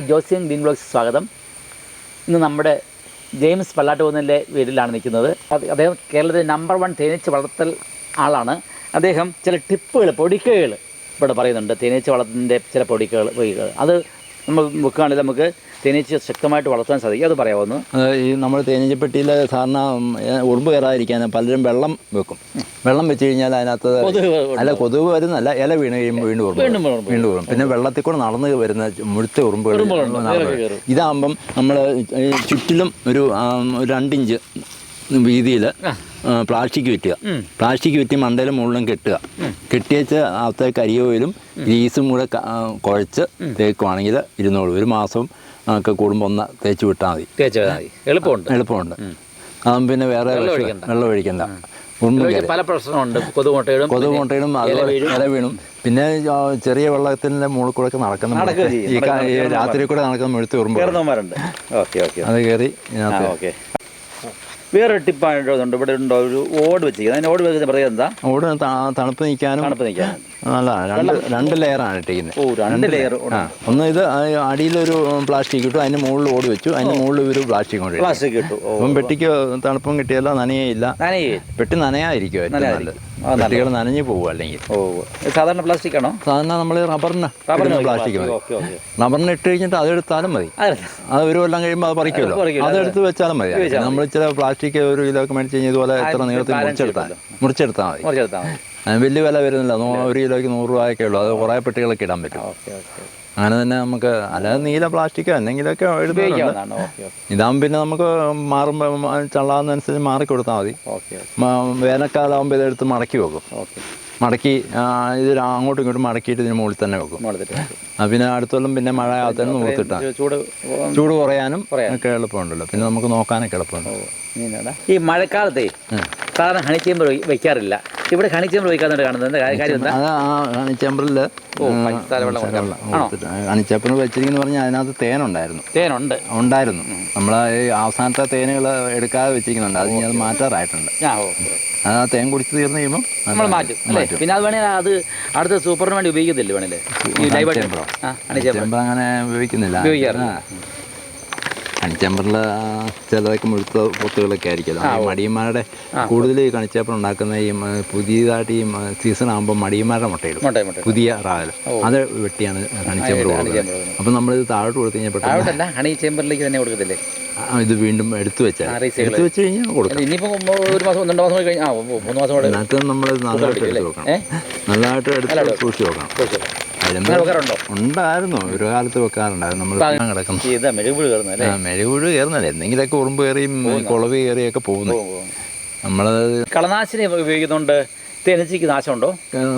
ജോസിയൻ green blocks സ്വാഗതം. ഇന്ന് നമ്മുടെ ജെയിംസ് പല്ലാട്ടുകുന്നിന്റെ വീട്ടിലാണ് നിൽക്കുന്നത്. അദ്ദേഹം കേരളത്തിലെ നമ്പർ വൺ തേനീച്ച വളർത്തൽ ആളാണ്. അദ്ദേഹം ചില ടിപ്പുകൾ പൊടിക്കൈകൾ ഇവിടെ പറയുന്നുണ്ട്. തേനീച്ച വളർത്തലിന്റെ ചില പൊടിക്കൈകൾ പൊടിക്കകൾ അത് നമ്മൾ വെക്കുകയാണെങ്കിൽ നമുക്ക് തേനീച്ച ശക്തമായിട്ട് വളർത്താൻ സാധിക്കും. അത് പറയാവുന്നു. ഈ നമ്മൾ തേനീച്ചപ്പെട്ടിയിൽ സാധാരണ ഉറുമ്പ് കയറാതിരിക്കാൻ പലരും വെള്ളം വെക്കും. വെള്ളം വെച്ച് കഴിഞ്ഞാൽ അതിനകത്ത് അല്ല കൊതുക് വരുന്നല്ല ഇല വീണ് കഴിയുമ്പോൾ വീണ്ടും ഉറുമ്പ് വീണ്ടും വരും. ഉറുമ്പ് പിന്നെ വെള്ളത്തിൽ കൂടെ നടന്ന് വരുന്ന മുഴുത്ത ഉറുമ്പുകൾ. ഇതാകുമ്പം നമ്മൾ ചുറ്റിലും ഒരു രണ്ടിഞ്ച് വീതിയിൽ പ്ലാസ്റ്റിക് വെറ്റുക. പ്ലാസ്റ്റിക് വെറ്റി മണ്ടയിൽ മുകളിലും കെട്ടുക. കെട്ടിയേച്ച് അവിടുത്തെ കരിയോയിലും ഗ്രീസും കൂടെ കുഴച്ച് തേക്കുവാണെങ്കിൽ ഇരുന്നോളൂ ഒരു മാസം ഒക്കെ കൂടുമ്പോൾ ഒന്ന് തേച്ച് വിട്ടാൽ മതി. എളുപ്പമുണ്ട്. എളുപ്പമുണ്ട്. അതും പിന്നെ വേറെ വെള്ളം ഒഴിക്കണ്ട. പല പ്രശ്നമുണ്ട്. കൊതുക് മുട്ടയിടും കൊതുക് മുട്ടയിടും അതുപോലെ ഇല വീണും. പിന്നെ ചെറിയ വെള്ളത്തിന്റെ മുകളിൽ കൂടെ ഒക്കെ നടക്കുന്ന. ഈ രാത്രി കൂടെ നടക്കുന്ന മുഴുത്ത ഉറുമ്പ് അത് കയറി ഓക്കെ. വേറെ ടിപ്പായിട്ടുണ്ട് ഇവിടെ ഉണ്ടോ? ഒരു ഓട് വെച്ചിരിക്കുന്നത്. അതിന് ഓട് വെച്ച് പറയുന്നത് എന്താ? ഓട് തണുപ്പ് നിൽക്കാനും തണുപ്പ് നിൽക്കാൻ നല്ല രണ്ട് രണ്ട് ലെയറാണ് ഇട്ടിരിക്കുന്നത് ഓ രണ്ട് ലെയർ ഒന്ന് ഇത് അടിയിലൊരു പ്ലാസ്റ്റിക് ഇട്ടു അതിന് മുകളിൽ ഓട് വെച്ചു അതിന് മുകളിൽ ഒരു പ്ലാസ്റ്റിക് കൊണ്ട്. പ്ലാസ്റ്റിക് ഇട്ടു. അപ്പം പെട്ടിക്ക് തണുപ്പും കിട്ടിയല്ല നനയേയില്ല. നനയേ പെട്ടി നനയായിരിക്കും നല്ലത്. നല്ല പെട്ടികൾ നനഞ്ഞു പോകും അല്ലെങ്കിൽ. സാധാരണ പ്ലാസ്റ്റിക് ആണോ? സാധാരണ നമ്മൾ റബ്ബറിന് റബ്ബറിന് പ്ലാസ്റ്റിക് മതി. റബ്ബറിന് ഇട്ട് കഴിഞ്ഞിട്ട് അതെടുത്താലും മതി. അത് ഒരു കൊല്ലം കഴിയുമ്പോൾ അത് പറിക്കുമല്ലോ. അത് പറിക്കുമല്ലോ, അതെടുത്ത് വെച്ചാലും മതി. നമ്മൾ ഇച്ചിരി പ്ലാസ്റ്റിക് ഒരു കിലോ ഒക്കെ മേടിച്ച് കഴിഞ്ഞാൽ ഇതുപോലെ എത്ര ആ, നീളത്തിൽ മുറിച്ചെടുത്താൽ മുറിച്ചെടുത്താൽ മതി. വലിയ വില വരുന്നില്ല. ഒരു കിലോയ്ക്ക് നൂറ് രൂപയൊക്കെ ഉള്ളൂ. അത് കുറേ പെട്ടികളൊക്കെ ഇടാൻ പറ്റും. അങ്ങനെ തന്നെ നമുക്ക് അല്ലാതെ നീല പ്ലാസ്റ്റിക്കോ എന്തെങ്കിലുമൊക്കെ ഓക്കെ ഇതാകുമ്പോൾ പിന്നെ നമുക്ക് മാറുമ്പോൾ ചള്ളാകുന്നതനുസരിച്ച് മാറി കൊടുത്താൽ മതി. വേനൽക്കാലമാകുമ്പോൾ ഇതെടുത്ത് മടക്കി വെക്കും. മടക്കി ഇത് അങ്ങോട്ടും ഇങ്ങോട്ടും മടക്കിയിട്ട് ഇതിന് മുകളിൽ തന്നെ വെക്കും. പിന്നെ അടുത്തോളം പിന്നെ മഴ ആകത്തേനും നിർത്തിട്ടാൽ ചൂട് കുറയാനും. ഒക്കെ എളുപ്പമുണ്ടല്ലോ. പിന്നെ നമുക്ക് നോക്കാനൊക്കെ എളുപ്പമുണ്ട്. ഈ മഴക്കാലത്തെ സാധാരണ ഹണിച്ചേമ്പ് വെക്കാറില്ല. ഇവിടെ ഹണിച്ചേമ്പ് വയ്ക്കാറുണ്ട് കാണുന്നത്. എന്താ കാര്യം- എന്താ? അത് ആ അണിച്ചമ്പറിൽ ഓ പഞ്ചസാര വെള്ളം കൊടുക്കാം. ആണോ? അണിച്ചപ്പറിൽ വെച്ചിരിക്കുന്നു പറഞ്ഞാൽ അതിനകത്ത് തേനുണ്ടായിരുന്നു. തേനുണ്ട്. ഉണ്ടായിരുന്നു. നമ്മൾ ഈ അവസാനത്തെ തേനുകൾ എടുക്കാതെ വെച്ചിരിക്കുന്നുണ്ട്. അത് ഇനി അത് മാറ്റാറായിട്ടുണ്ട്. ആ ഓ അത് ആ തേൻ കുടിച്ച് തീർന്നു കഴിയുമ്പോൾ നമ്മൾ മാറ്റും അല്ലേ? പിന്നെ അത് വേണേൽ അത് അടുത്ത സൂപ്പറിന് വേണ്ടി ഉപയോഗിക്കുന്നില്ല വേണേ ഈ ലൈവ് ഹണിച്ചേമ്പ് അങ്ങനെ ഉപയോഗിക്കുന്നില്ല. ഉപയോഗിക്കാറില്ല. കണിച്ചമ്പറിൽ ചിലതൊക്കെ മുഴുത്ത പൊത്തുകളൊക്കെ ആയിരിക്കുമല്ലോ. മടിയന്മാരുടെ കൂടുതൽ ഈ കണിച്ചപ്പർ ഉണ്ടാക്കുന്ന ഈ പുതിയതായിട്ട് ഈ സീസൺ ആകുമ്പോൾ മടിയന്മാരുടെ മുട്ടയിടും. മുട്ട മുട്ട പുതിയ റാവൽ അത് വെട്ടിയാണ് കണിച്ചാമ്പർ കൊടുക്കുന്നത്. അപ്പം നമ്മളിത് താഴോട്ട് കൊടുത്തു കഴിഞ്ഞാൽ ഹണിച്ചേമ്പറിലേക്ക് ഹണി ചേമ്പറിലേക്ക് തന്നെ കൊടുക്കത്തില്ലേ? ഇത് വീണ്ടും എടുത്തു വെച്ചാൽ. എടുത്തു വെച്ച് കഴിഞ്ഞാൽ കൊടുക്കാം. ഒരു മാസം രണ്ട് മാസം കഴിഞ്ഞാൽ മൂന്ന് മാസം നമ്മൾ നല്ലതായിട്ട് എടുത്ത് വെക്കണം. ഏ? നല്ലതായിട്ട് എടുത്ത് സൂക്ഷിച്ച് വെക്കണം. അങ്ങനെ വെക്കാറുണ്ടോ? ഉണ്ടായിരുന്നു. ഒരു കാലത്ത് വെക്കാറുണ്ടായിരുന്നു. നമ്മൾ കിടക്കുന്നു ഇതാ മെഴുകുപുഴ കയറുന്നല്ലേ എന്തെങ്കിലുമൊക്കെ ഉറുമ്പ് കയറിയും കുളവ് കയറിയൊക്കെ പോകുന്നു. നമ്മൾ കളനാശിനി ഉപയോഗിക്കുന്നുണ്ട്. ഉണ്ടോ നാശമുണ്ടോ?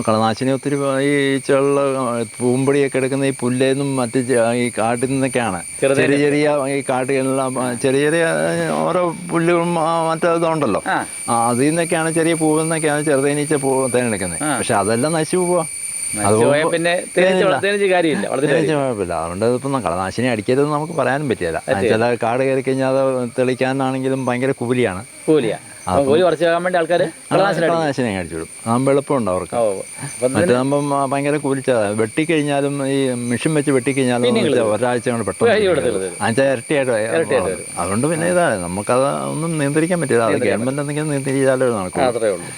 കളനാശിനി ഒത്തിരി ഈ ചെള്ള പൂമ്പൊടിയൊക്കെ എടുക്കുന്ന ഈ പുല്ലേന്നും മറ്റ് ഈ കാട്ടിൽ നിന്നൊക്കെയാണ്. ചെറിയ ചെറിയ ഈ കാട്ടുകളിലെല്ലാം ചെറിയ ചെറിയ ഓരോ പുല്ലുകളും മറ്റേതുണ്ടല്ലോ അതിൽ നിന്നൊക്കെയാണ് ചെറിയ പൂവിൽ നിന്നൊക്കെയാണ് ചെറുതേനീച്ച പൂ തേനെടുക്കുന്നത്. പക്ഷെ അതെല്ലാം നശിച്ചു പോവാ. പിന്നെ കാര്യമില്ല. കുഴപ്പമില്ല. അതുകൊണ്ട് ഇപ്പം കളനാശിനി അടിക്കരുതെന്ന് നമുക്ക് പറയാനും പറ്റില്ല. ചില കാട് കയറി കഴിഞ്ഞാൽ അത് തെളിക്കാനാണെങ്കിലും ഭയങ്കര കൂലിയാണ്. കൂലിയാ. അപ്പൊ കൂലി കുറച്ച് വേണ്ടി ആൾക്കാർ കളനാശിനി അടിക്കും. കളനാശിനി അടിച്ചു വിടും അതാകുമ്പോൾ എളുപ്പമുണ്ട് അവർക്ക്. ആ, ഭയങ്കര കൂലിച്ചാ വെട്ടിക്കഴിഞ്ഞാലും ഈ മെഷീൻ വെച്ച് വെട്ടിക്കഴിഞ്ഞാലും ഒരാഴ്ച കൊണ്ട് പെട്ടെന്ന് അഞ്ചാ ഇരട്ടിയായിട്ട്. അതുകൊണ്ട് പിന്നെ ഇതാ നമുക്കത് ഒന്നും നിയന്ത്രിക്കാൻ പറ്റില്ല. അത് ഗവൺമെന്റ് എന്തെങ്കിലും നിയന്ത്രിച്ചാലേ നടക്കും അത്രേ ഉള്ളൂ.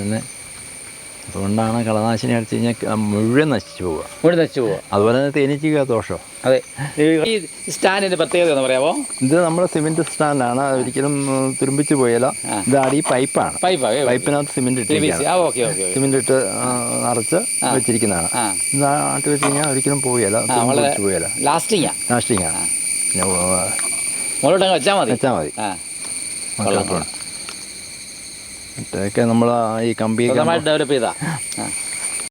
പിന്നെ അതുകൊണ്ടാണ് കളനാശിനി അടിച്ചു കഴിഞ്ഞാൽ മുഴുവൻ നശിച്ചു പോവുക. മുഴുവൻ നശിച്ചു പോവുക. അതുപോലെ തന്നെ തേനീച്ചയ്ക്ക് ദോഷം. അതെ. ഈ സ്റ്റാൻഡിന്റെ പ്രത്യേകത എന്ന് പറയാമോ ഇത് നമ്മുടെ സിമെന്റ് സ്റ്റാൻഡാണ്. ഒരിക്കലും തുരുമ്പിച്ച് പോയാലോ. ഇത് അടി പൈപ്പാണ്. പൈപ്പാ പൈപ്പിനകത്ത് സിമെന്റ് ഇട്ട് ഇട്ടിരിക്കുകയാണ് സിമെന്റ് ഇട്ട് നിറച്ച് വെച്ചിരിക്കുന്നതാണ്. ഇത് ആട്ടി വെച്ച് കഴിഞ്ഞാൽ ഒരിക്കലും പോവുകയല്ലോ. വളരെ പോവുകയില്ല. ലാസ്റ്റിംഗ് ആണ് പിന്നെ മുകളിലോട്ട് അങ്ങ് വെച്ചാൽ മതി. വെച്ചാൽ മതി. ആ നമ്മൾ ഈ കമ്പി ഡെവലപ്പ് ചെയ്താ.